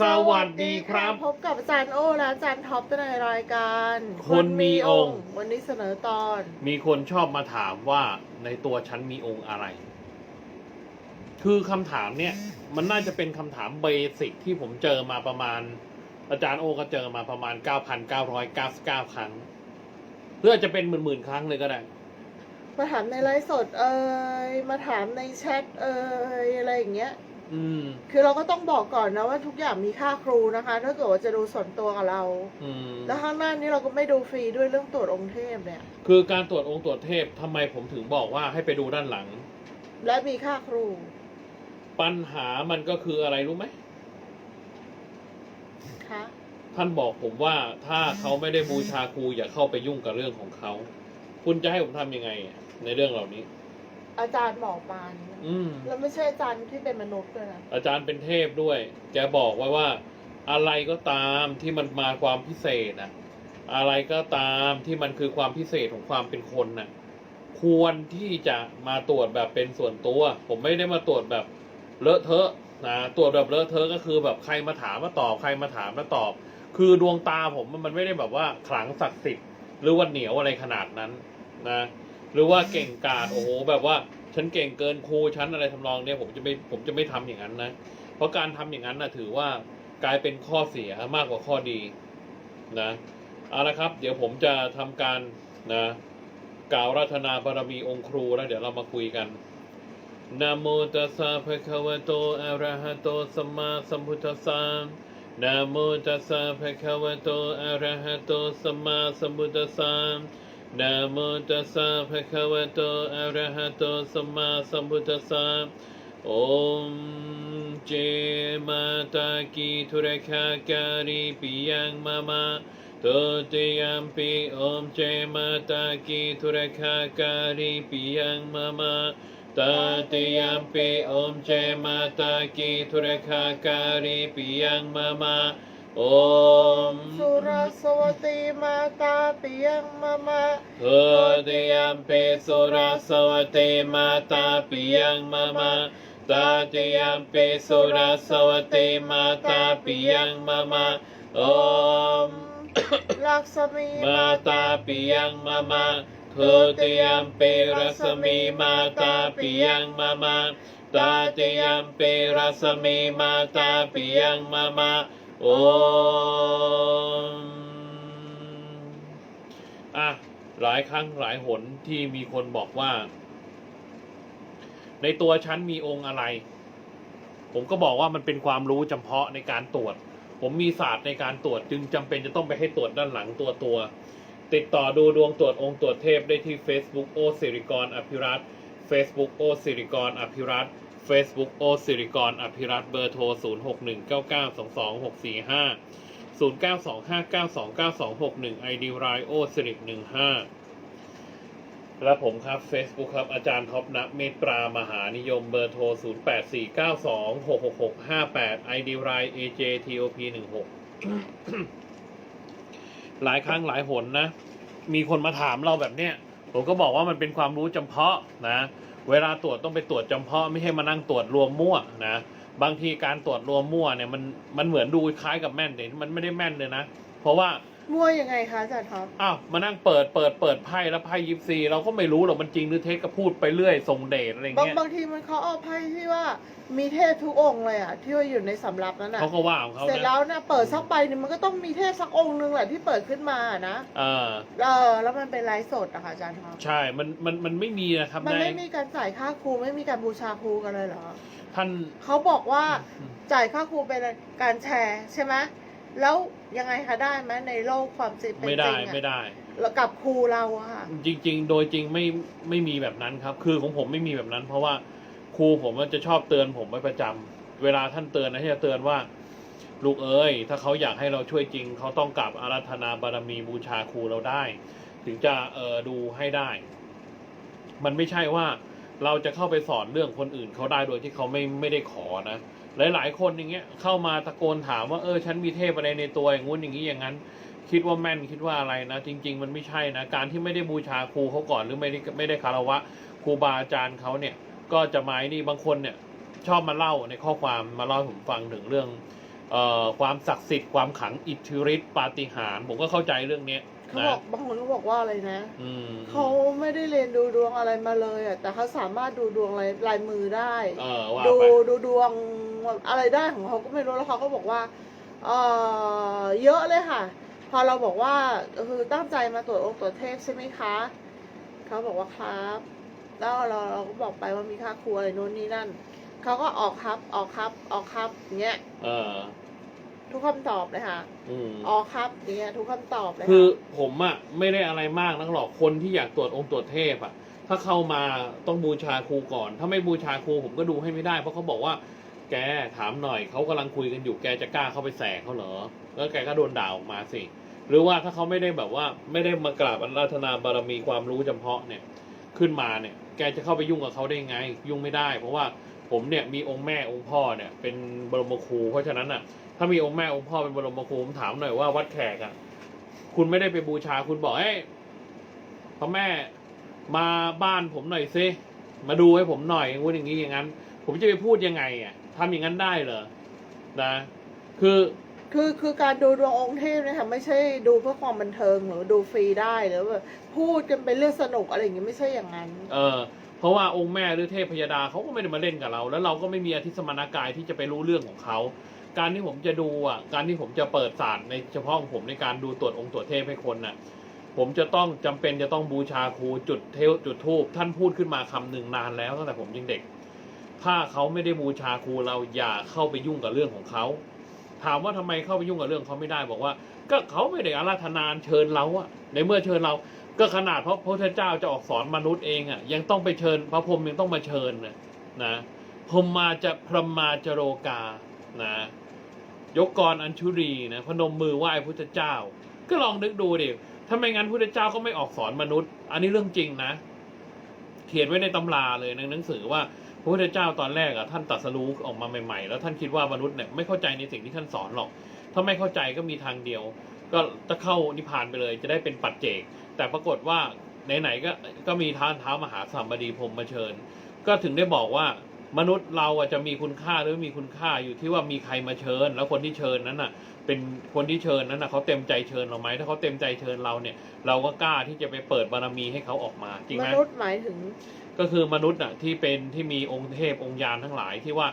สวัสดีครับ พบกับอาจารย์โอและอาจารย์ท็อปในรายการคนมีองค์ วันนี้เสนอตอน มีคนชอบมาถามว่าในตัวฉันมีองค์อะไร คือคำถามเนี่ย มันน่าจะเป็นคำถามเบสิกที่ผมเจอมาประมาณ อาจารย์โอก็เจอมาประมาณ 9,999 ครั้งเพื่อจะเป็นหมื่นๆครั้งเลยก็ได้ มาถามในไลฟ์สดเอ่ยมาถามในแชทเอ่ยอะไรอย่างเงี้ย อืมคือเราก็ต้องบอกก่อนนะว่าทุกอย่างมีค่าครูนะคะ ถ้าเกิดว่าจะดูส่วนตัวกับเรา อืมแล้วข้างหน้านี้เราก็ไม่ดูฟรีด้วยเรื่องตรวจองค์เทพเนี่ย คือการตรวจองค์ตรวจเทพทำไมผมถึงบอกว่าให้ไปดูด้านหลัง และมีค่าครู ปัญหามันก็คืออะไรรู้ไหมคะท่านบอกผมว่าถ้าเขาไม่ได้บูชาครูอย่าเข้าไปยุ่งกับเรื่องของเขา คุณจะให้ผมทำยังไงอะในเรื่องเหล่านี้ อาจารย์บอกมานี่นะอืม แล้วไม่ใช่อาจารย์ที่เป็นมนุษย์ด้วยนะอาจารย์เป็นเทพด้วย แกบอกไว้ว่า อะไรก็ตามที่มันมาความพิเศษนะอะไรก็ตามที่มันคือความพิเศษของความเป็นคนน่ะ ควรที่จะมาตรวจแบบเป็นส่วนตัว ผมไม่ได้มาตรวจแบบเลอะเทอะนะตรวจแบบเลอะเทอะก็คือแบบใครมาถามมาตอบใครมาถามมาตอบ คือดวงตาผมมันไม่ได้แบบว่าขลังศักดิ์สิทธิ์หรือว่าเหนียวอะไรขนาดนั้นนะ หรือว่าเก่งกาจโอ้โหแบบว่าฉันเก่งเกินครูฉันอะไรทำนองเนี้ยผมจะไม่ผมจะไม่ทำอย่างนั้นนะเพราะการทำอย่างนั้นนะถือว่ากลายเป็นข้อเสียมากกว่าข้อดีนะเอาละครับ เดี๋ยวผมจะทำการนะกล่าวรัตนาบารมีองค์ครูแล้วเดี๋ยวเรามาคุยกันนะโมตัสสะภะคะวะโตอะระหะโตสัมมาสัมพุทธัสสะนะโมตัสสะภะคะวะโตอะระหะโตสัมมาสัมพุทธัสสะ นะโมตัสสะภะคะวะโต อะระหะโต สัมมาสัมพุทธัสสะโอมเจมาตากีทุระคาการีปิยังมามาตุติยัมปิโอมเจมาตากีทุระคาการีปิยังมามาตติยัมปิโอมเจมาตากีทุระคาการีปิยังมามา Piyang Mama Om สุรสวตีมาตาเปียงมามา Totiyampi Surasawati Mata Piyang Mama Tatiyampi Surasawati Mata Piyang Mama Om ลักษมี Mata Piyang Mama Tutiyampi Rasami Mata Piyang Mama Tatiyampi Rasami Mata Piyang Mama Om อะหลายครั้งหลายหนที่มีคนบอกว่า ในตัวฉันมีองค์อะไร ผมก็บอกว่ามันเป็นความรู้เฉพาะในการตรวจ ผมมีศาสตร์ในการตรวจจึงจำเป็นจะต้องไปให้ตรวจด้านหลังตัวตัว ติดต่อดูดวงตรวจองค์ตรวจเทพได้ที่ Facebook โอสิริกรอภิรัต Facebook โอสิริกรอภิรัตน์ Facebook โอสิริกรอภิรัตเบอร์โทร 0 6 1 9 9 2 2 6 4 5 0 9 2 5 9 2 9 2 6 1 ID รายโอสิริ15 และผมครับ Facebook ครับ อาจารย์ท็อปนะเมตตรามหานิยมเบอร์โทร 0 8 4 9 2 6 6 6 5 8 ID ราย AJTOP 16หลายครั้งหลายหนนะ มีคนมาถามเราแบบเนี้ย ผมก็บอกว่ามันเป็นความรู้จำเพาะนะเวลาตรวจต้องไปตรวจจำเพาะไม่ให้มานั่งตรวจรวมมั่วนะบางทีการตรวจรวมมั่วเนี่ยมันมันเหมือนดูคล้ายกับแม่นแต่มันไม่ได้แม่นเลยนะ เพราะว่า มั่วยังไงคะอาจารย์ท็อปอ้าวมานั่งเปิดเปิดเปิดไพ่แล้วไพ่ยิปซีเราก็ไม่รู้หรอกมันจริงหรือเท็จก็พูดไปเรื่อยส่งเดชอะไรบางเงี้ยบางทีมันเขาเอาไพ่ที่ว่ามีเทพทุกองค์เลยอะ ที่ว่าอยู่ในสำรับนั้นอะเขาก็ว่าของเขาเสร็จแล้นะวเนี่ยเปิดสักใบหนึงมันก็ต้องมีเทพสักองค์หนึงแหละที่เปิดขึ้นมานะเออเออแล้วมันเป็นไลฟ์สดอะค่ะอาจารย์ท็อปใช่มันมันมันไม่มีนะครับมันในไม่มีการจ่ายค่าครูไม่มีการบูชาครูกันเลยเหรอท่าน เขาบอกว่าจ่ายค่าครูเป็นการแชร์ใช่ไหม แล้วยังไงคะได้ไหมในโลกความจริงเป็นไม่จได้ริงไม่อะได้ แล้วกับครูเราอะค่ะ จริง ๆ โดยจริงไม่ไม่มีแบบนั้นครับ คือของผมไม่มีแบบนั้น เพราะว่าครูผมมันจะชอบเตือนผมไว้ประจำเวลาท่านเตือนนะที่จะเตือนว่า ลูกเอ้ยถ้าเขาอยากให้เราช่วยจริง เขาต้องกราบอาราธนาบารมีบูชาครูเราได้ ถึงจะเออดูให้ได้ มันไม่ใช่ว่าเราจะเข้าไปสอนเรื่องคนอื่นเขาได้โดยที่เขาไม่ไม่ได้ขอนะ หลาย ๆ คนอย่างเงี้ยเข้ามาตะโกนถามว่าเออฉันมีเทพอะไรในตัวอย่างงู้นอย่างนี้อย่างนั้น คิดว่าแม่นคิดว่าอะไรนะ จริง ๆ มันไม่ใช่นะการที่ไม่ได้บูชาครูเขาก่อนหรือไม่ได้ไม่ได้คารวะครูบาอาจารย์เขาเนี่ยก็จะหมายนี่บางคนเนี่ยชอบมาเล่าในข้อความมาเล่าผมฟังถึงเรื่องออความศักดิ์สิทธิ์ความขลังอิทธิฤทธิ์ปาฏิหาริย์ผมก็เข้าใจเรื่องเนี้ย เขานะบอกบางคนก็บอกว่าอะไรนะอืมเขาไม่ได้เรียนดูดวงอะไรมาเลยอะแต่เขาสามารถดูดวงลายลายมือได้เออว่าดูไปดูดวงอะไรได้ของเขาก็ไม่รู้แล้วเขาก็บอกว่าเออเยอะเลยค่ะ พอเราบอกว่าคือตั้งใจมาตรวจองค์ตรวจเทพใช่ไหมคะเขาบอกว่าครับแล้วเราเราก็บอกไปว่ามีค่าครูอะไรโน่นนี่นั่นเขาก็ออกครับออกครับออกครับอย่างเงี้ยเออ ทุกคำตอบเลยค่ะ อืมออกครับอย่างเงี้ยทุกคำตอบเลยคือค่ะผมอะไม่ได้อะไรมากนักหรอกคนที่อยากตรวจองค์ตรวจเทพอะถ้าเข้ามาต้องบูชาครูก่อน ถ้าไม่บูชาครูผมก็ดูให้ไม่ได้ เพราะเขาบอกว่า แกถามหน่อยเขากำลังคุยกันอยู่แกจะกล้าเข้าไปแสเขาเหรอแล้วแกก็โดนด่าออกมาสิ หรือว่าถ้าเขาไม่ได้แบบว่าไม่ได้มากราบอาราธนาบารมีความรู้จำเพาะเนี่ย ขึ้นมาเนี่ยแกจะเข้าไปยุ่งกับเขาได้ไง ยุ่งไม่ได้ เพราะว่าผมเนี่ยมีองค์แม่องค์พ่อเนี่ยเป็นบรมครูเพราะฉะนั้นอะ ถ้ามีองค์แม่องค์พ่อเป็นบรมครูผมถามหน่อยว่าวัดแขกอะ คุณไม่ได้ไปบูชาคุณบอกเอ้ยพ่อแม่มาบ้านผมหน่อยซิมาดูให้ผมหน่อยอย่างงู้นอย่างนี้อย่างนั้น ผมจะไปพูดยังไงอะทำอย่างนั้นได้เหรอนะ คือคือคือการดูดวงองค์เทพเนะคะไม่ใช่ดูเพื่อความบันเทิงหรือดูฟรีได้หรือแบบพูดกันเป็นเรื่องสนุกอะไรอย่างเงี้ยไม่ใช่อย่างนั้น เออ เพราะว่าองค์แม่หรือเทพพยดาเขาก็ไม่ได้มาเล่นกับเรา แล้วเราก็ไม่มีอธิสมานากายที่จะไปรู้เรื่องของเขา การที่ผมจะดูอะ การที่ผมจะเปิดศาสตร์ในเฉพาะของผมในการดูตรวจองค์ตรวจเทพให้คนน่ะ ผมจะต้องจำเป็นจะต้องบูชาครูจุดเทวจุดทูบท่านพูดขึ้นมาคำหนึ่งนานแล้วตั้งแต่ผมยังเด็ก ถ้าเขาไม่ได้บูชาครูเราอย่าเข้าไปยุ่งกับเรื่องของเขา ถามว่าทำไมเข้าไปยุ่งกับเรื่องเขาไม่ได้บอกว่า ก็เขาไม่ได้อาราธนานเชิญเราอะในเมื่อเชิญเรา ก็ขนาดพระพุทธเจ้าจะออกสอนมนุษย์เองอะยังต้องไปเชิญ พระพรหมยังต้องมาเชิญนะนะพรหมมาจะพรหมมาจโรกานะ ยกกรอัญชุรีนะพนมมือไหว้พุทธเจ้า ก็ลองนึกดูดิถ้าไม่งั้นพุทธเจ้าก็ไม่ออกสอนมนุษย์ อันนี้เรื่องจริงนะ เขียนไว้ในตำราเลยในหนังสือว่าพระพุทธเจ้าตอนแรกอะท่านตรัสรู้ออกมาใหม่ๆ แล้วท่านคิดว่ามนุษย์เนี่ยไม่เข้าใจในสิ่งที่ท่านสอนหรอก ถ้าไม่เข้าใจก็มีทางเดียว ก็จะเข้านิพพานไปเลย จะได้เป็นปัจเจก แต่ปรากฏว่าไหนๆก็ก็มีท้านเท้ามหาสามบดีพรมมาเชิญ ก็ถึงได้บอกว่า มนุษย์เราอะจะมีคุณค่าหรือไม่มีคุณค่าอยู่ที่ว่ามีใครมาเชิญ แล้วคนที่เชิญนั้นน่ะ เป็นคนที่เชิญนั้นน่ะเขาเต็มใจเชิญเราไหมถ้าเขาเต็มใจเชิญเราเนี่ย เราก็กล้าที่จะไปเปิดบารมีให้เขาออกมาจริงมไหมนุษย์หมายถึง ก็คือมนุษย์อะที่เป็นที่มีองค์เทพองค์ยานทั้งหลายที่ว่า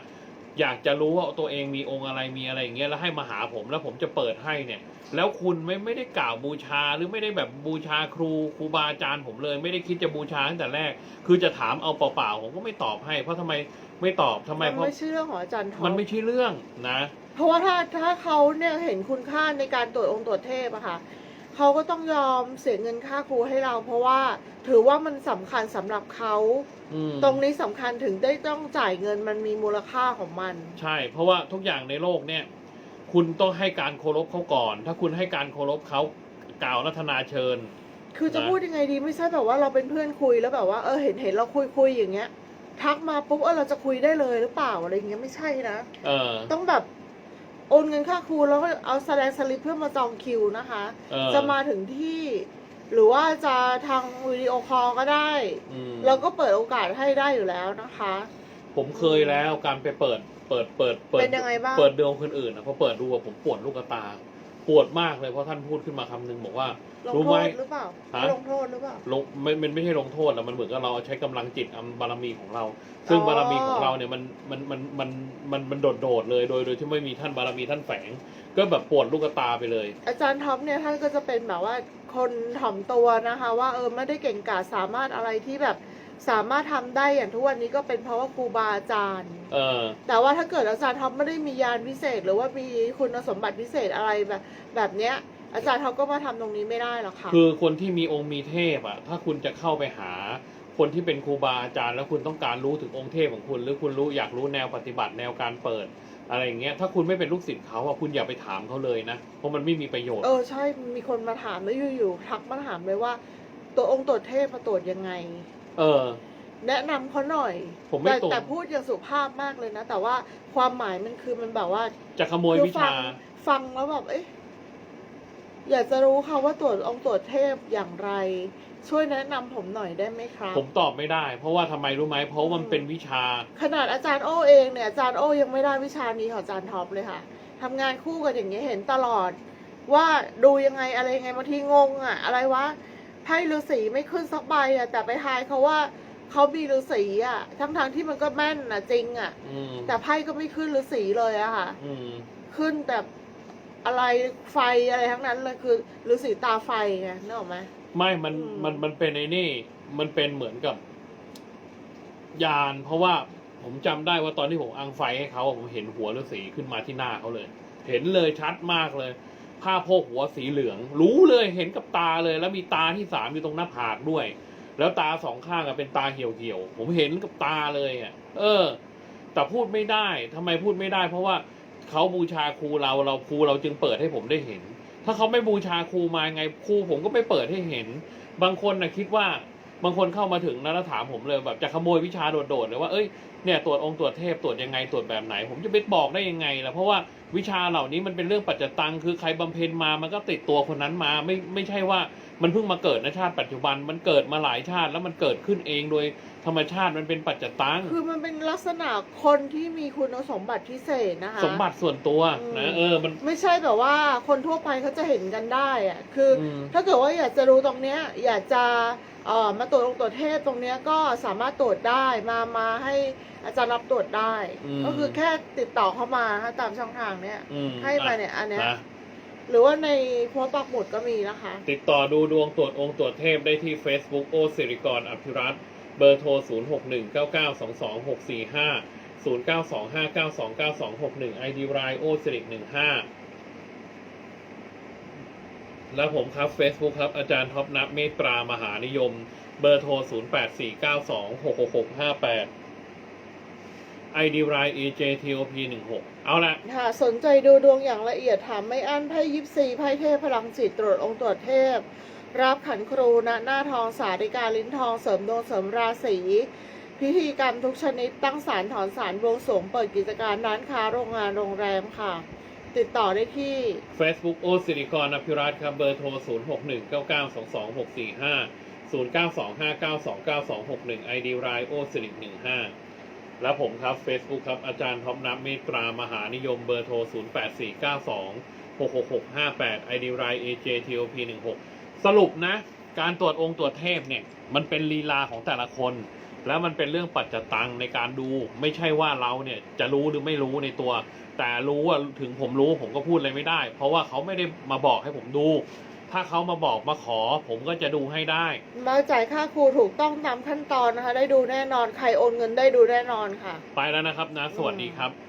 อยากจะรู้ว่าตัวเองมีองค์อะไรมีอะไรอย่างเงี้ยแล้วให้มาหาผมแล้วผมจะเปิดให้เนี่ย แล้วคุณไม่ไม่ได้กล่าวบูชาหรือไม่ได้แบบบูชาครูครูบาอาจารย์ผมเลย ไม่ได้คิดจะบูชาตั้งแต่แรก คือจะถามเอาเปล่าๆผมก็ไม่ตอบให้ เพราะทำไมไม่ตอบทำไมมันเพราะไม่ใช่เรื่องของอาจารย์ท็อปมันไม่ใช่เรื่องนะ เพราะว่าถ้าถ้าเขาเนี่ยเห็นคุณค่าในการตรวจองค์ตรวจเทพอะค่ะ เขาก็ต้องยอมเสียเงินค่าครูให้เรา เพราะว่าถือว่ามันสำคัญสำหรับเขา อืมตรงนี้สำคัญถึงได้ต้องจ่ายเงินมันมีมูลค่าของมัน ใช่ เพราะว่าทุกอย่างในโลกเนี่ย คุณต้องให้การเคารพเขาก่อน ถ้าคุณให้การเคารพเขากล่าวรัตนาเชิญ คือจะนะ พูดยังไงดีไม่ใช่แบบว่าเราเป็นเพื่อนคุยแล้วแบบว่าเออเห็นเห็นเราคุยคุยอย่างเงี้ย ทักมาปุ๊บเออเราจะคุยได้เลยหรือเปล่าอะไรอย่างเงี้ยไม่ใช่นะ เออ ต้องแบบ โอนเงินค่าครูแล้วก็เอาแสดงสลิปเพื่อมาจองคิวนะคะ เออ จะมาถึงที่ หรือว่าจะทางวิดีโอคอลก็ได้ อืมเราก็เปิดโอกาสให้ได้อยู่แล้วนะคะ ผมเคยแล้วการไปเปิด เปิดเปิดเปิดเป็นยังไงบ้าง เปิดดวงคนอื่นนะพอเปิดดูอะผมปวดลูกตา ปวดมากเลยเพราะท่านพูดขึ้นมาคำนึงบอกว่า ลงรู้โทไหม ษหรือเปล่าฮะ ลงโทษหรือเปล่า ลงไม่มันไม่ใช่ลงโทษอะมันเหมือนกับเราใช้กำลังจิตอำบารมีของเรา ซึ่งอ๋อ บารมีของเราเนี่ยมันมันมันมันมันมันโดดโดดๆเลยโดยโดยที่ไม่มีท่านบารมีท่านแฝง ก็แบบปวดลูกตาไปเลย อาจารย์ท็อปเนี่ยท่านก็จะเป็นแบบว่าคนถ่อมตัวนะคะ ว่าเออไม่ได้เก่งกาจสามารถอะไรที่แบบ สามารถทำได้อย่างทุกวันนี้ก็เป็นเพราะว่าครูบาอาจารย์เออแต่ว่าถ้าเกิดอาจารย์ท็อปไม่ได้มียานพิเศษ หรือว่ามีคุณสมบัติพิเศษอะไรแบบแบบเนี้ย อาจารย์ท็อปก็มาทำตรงนี้ไม่ได้หรอกค่ะคือคนที่มีองค์มีเทพอะ ถ้าคุณจะเข้าไปหาคนที่เป็นครูบาอาจารย์ แล้วคุณต้องการรู้ถึงองค์เทพของคุณ หรือคุณรู้อยากรู้แนวปฏิบัติแนวการเปิดอะไรอย่างเงี้ยถ้าคุณไม่เป็นลูกศิษย์เขาอะคุณอย่าไปถามเขาเลยนะ เพราะมันไม่มีประโยชน์ เออใช่มีคนมาถามแล้วอยู่ๆทักมาถามเลยว่า ตัวองค์ตรวจเทพมาตรวจยังไง เออ แนะนำเขาหน่อยผมไม่แต่ตรงแต่พูดอย่างสุภาพมากเลยนะ แต่ว่าความหมายมันคือมันแบบว่า จะขโมยคือวิฟัชา ฟังแล้วแบบเอ๊ะอยากจะรู้ค่ะว่าตรวจองค์ตรวจเทพอย่างไร ช่วยแนะนำผมหน่อยได้ไหมครับ ผมตอบไม่ได้ เพราะว่าทำไมรู้ไหมเพราะว่ามันเป็นวิชา ขนาดอาจารย์โอเองเนี่ยอาจารย์โอยังไม่ได้วิชานี้ของอาจารย์ท็อปเลยค่ะทำงานคู่กันอย่างเงี้ยเห็นตลอด ว่าดูยังไงอะไรยังไงบางทีงงอะอะไรวะ ไพ่ฤาษีไม่ขึ้นสักใบอะแต่ไปทายเขาว่าเขามีฤาษีอะทั้งทางๆที่มันก็แม่นนะจริงอะอืมแต่ไพ่ก็ไม่ขึ้นฤาษีเลยอะค่ะ อืมขึ้นแต่อะไรไฟอะไรทั้งนั้นเลยคือฤาษีตาไฟไงนึกออกไหม ไม่มันอืม มันมันเป็นไอ้นี่ มันเป็นเหมือนกับ ยานเพราะว่าผมจำได้ว่าตอนที่ผมอังไฟให้เขาอะผมเห็นหัวฤาษีขึ้นมาที่หน้าเขาเลย เห็นเลยชัดมากเลย ผ้าโพกหัวสีเหลือง รู้เลยเห็นกับตาเลย แล้วมีตาที่สามอยู่ตรงหน้าผากด้วย แล้วตาสองข้างเป็นตาเหี่ยวเหี่ยวๆผมเห็นกับตาเลยอะ เออ แต่พูดไม่ได้ทำไมพูดไม่ได้ เพราะว่าเขาบูชาครูเราเราครูเราจึงเปิดให้ผมได้เห็น ถ้าเขาไม่บูชาครูมาไงครูผมก็ไม่เปิดให้เห็น บางคนนะคิดว่าบางคนเข้ามาถึงนะแล้วถามผมเลยแบบจะขโมยวิชาโดดๆเลยว่าเอ้ย เนี่ยตรวจองค์ตรวจเทพตรวจยังไงตรวจแบบไหน ผมจะไปบอกได้ยังไงล่ะเพราะว่าวิชาเหล่านี้มันเป็นเรื่องปัจจตังคือใครบำเพ็ญมามันก็ติดตัวคนนั้นมาไม่ไม่ใช่ว่ามันเพิ่งมาเกิดในชาติปัจจุบันมันเกิดมาหลายชาติแล้วมันเกิดขึ้นเองโดยธรรมชาติมันเป็นปัจจตังคือมันเป็นลักษณะคนที่มีคุณสมบัติพิเศษนะคะสมบัติส่วนตัวอืมนะเออมันไม่ใช่แบบว่าคนทั่วไปเขาจะเห็นกันได้อะคืออมถ้าเกิดว่าอยากจะรู้ตรงเนี้ย อยากจะเอ่อมาตรวจองค์ตรวจเทพตรงเนี้ยก็สามารถตรวจได้มามาให้ อาจารย์รับตรวจได้ อืม ก็คือแค่ติดต่อเข้ามาค่ะตามช่องทางเนี้ย อืมให้มาเนี่ยอันเนี้ยนะหรือว่าในโพสต์ปักหมุดก็มีนะคะ ติดต่อดูดวงตรวจองค์ตรวจเทพได้ที่ Facebook โอสิริกรอภิรัตน์เบอร์โทร 0 6 1 9 9 2 2 6 4 5 0 9 2 5 9 2 9 2 6 1 ID รายโอสิริ15 แล้วผมครับ Facebook ครับ อาจารย์ท็อปนับเมตตรามหานิยม เบอร์โทร 0 8 4 9 2 6 6 6 5 8 ID ราย EJTOP 16เอาละค่ะสนใจดูดวงอย่างละเอียดถามไม่อั้นไพ่ยิปซีไพ่เทพพลังจิตตรวจองค์ตรวจเทพ รับขันครูณหน้าทองสาธิกาลิ้นทองเสริมดวงเสริมราศีพิธีกรรมทุกชนิดตั้งศาลถอนศาลบวงสรวงเปิดกิจการร้านค้าโรงงานโรงแรมค่ะ ติดต่อได้ที่ Facebook โอสิริกรอภิรัตน์ครับเบอร์โทร 0 6 1 9 9 2 2 6 4 5 0 9 2 5 9 2 9 2 6 1 ID รายโอสิริ15 แล้วผมครับ Facebook ครับ อาจารย์ท็อปนับเมตตรามหานิยมเบอร์โทร 0 8 4 9 2 6 6 6 5 8 ID ราย AJTOP 16 สรุปนะ การตรวจองค์ตรวจเทพเนี่ย มันเป็นลีลาของแต่ละคน แล้วมันเป็นเรื่องปัจจตังในการดู ไม่ใช่ว่าเราเนี่ยจะรู้หรือไม่รู้ในตัว แต่รู้ว่าถึงผมรู้ผมก็พูดอะไรไม่ได้ เพราะว่าเขาไม่ได้มาบอกให้ผมดู ถ้าเขามาบอกมาขอ ผมก็จะดูให้ได้ มาจ่ายค่าครูถูกต้องตามขั้นตอนนะคะ ได้ดูแน่นอน ใครโอนเงินได้ดูแน่นอนค่ะ ไปแล้วนะครับนะ สวัสดีครับอื